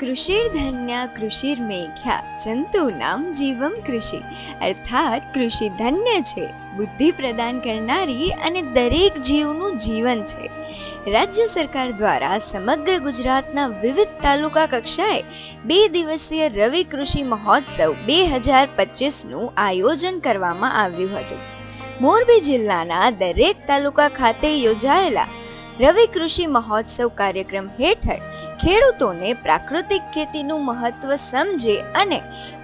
કૃષિર્ધન્ય કૃષિર્મેઘ્યા જંતુનામ જીવમ કૃષિ અર્થાત કૃષિ ધન્ય છે બુદ્ધિ પ્રદાન કરનારી અને દરેક જીવનું જીવન છે રાજ્ય સરકાર દ્વારા સમગ્ર ગુજરાતના વિવિધ તાલુકા કક્ષાએ બે દિવસીય રવિ કૃષિ મહોત્સવ બે હજાર પચીસનું આયોજન કરવામાં આવ્યું હતું મોરબી જિલ્લાના દરેક તાલુકા ખાતે યોજાયેલા રવિ કૃષિ મહોત્સવ કાર્યક્રમ હેઠળ ખેડૂતોને પ્રાકૃતિક ખેતીનું મહત્વ સમજે અને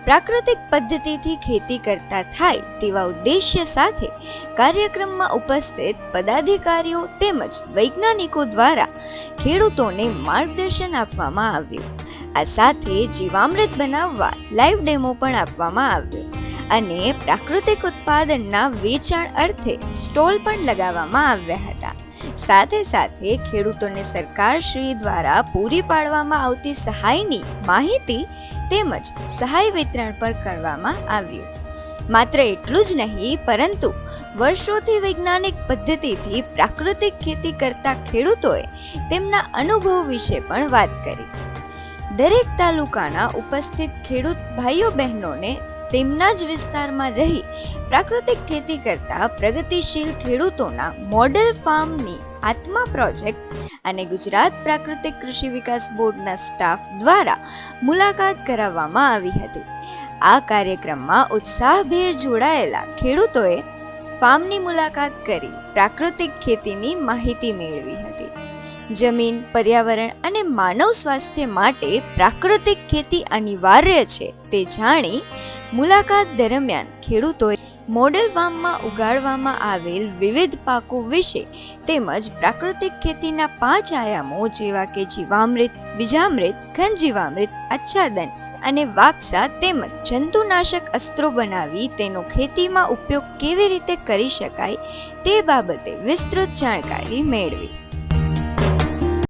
પ્રાકૃતિક પદ્ધતિથી ખેતી કરતા થાય તેવા ઉદ્દેશ્ય સાથે કાર્યક્રમમાં ઉપસ્થિત પદાધિકારીઓ તેમજ વૈજ્ઞાનિકો દ્વારા ખેડૂતોને માર્ગદર્શન આપવામાં આવ્યું. આ સાથે જીવામૃત બનાવવા લાઈવ ડેમો પણ આપવામાં આવ્યો અને પ્રાકૃતિક ઉત્પાદનના વેચાણ અર્થે સ્ટોલ પણ લગાવવામાં આવ્યા હતા. સાથે સાથે ખેડૂતોને સરકારશ્રી દ્વારા પૂરી પાડવામાં આવતી સહાયની માહિતી તેમજ સહાય વિતરણ પર કરવામાં આવ્યું. માત્ર એટલું જ નહીં, પરંતુ વર્ષોથી વૈજ્ઞાનિક પદ્ધતિથી પ્રાકૃતિક ખેતી કરતા ખેડૂતોએ તેમના અનુભવ વિશે પણ વાત કરી. દરેક તાલુકાના ઉપસ્થિત ખેડૂત ભાઈઓ બહેનોને તેમના જ વિસ્તારમાં રહી પ્રાકૃતિક ખેતી કરતા પ્રગતિશીલ ખેડૂતોના મોડેલ ફાર્મની આત્મા પ્રોજેક્ટ અને ગુજરાત પ્રાકૃતિક કૃષિ વિકાસ બોર્ડના સ્ટાફ દ્વારા મુલાકાત કરાવવામાં આવી હતી. આ કાર્યક્રમમાં ઉત્સાહભેર જોડાયેલા ખેડૂતોએ ફાર્મની મુલાકાત કરી પ્રાકૃતિક ખેતીની માહિતી મેળવી હતી. જમીન, પર્યાવરણ અને માનવ સ્વાસ્થ્ય માટે પ્રાકૃતિક ખેતી અનિવાર્ય છે તે જાણી મુલાકાત દરમિયાન ખેડૂતોએ મોડેલ ફાર્મમાં ઉગાડવામાં આવેલ વિવિધ પાકો વિશે તેમજ પ્રાકૃતિક ખેતીના પાંચ આયામો જેવા કે જીવામૃત, બીજામૃત, ઘનજીવામૃત, આચ્છાદન અને વાપસા તેમજ જંતુનાશક અસ્ત્રો બનાવી તેનો ખેતીમાં ઉપયોગ કેવી રીતે કરી શકાય તે બાબતે વિસ્તૃત જાણકારી મેળવી.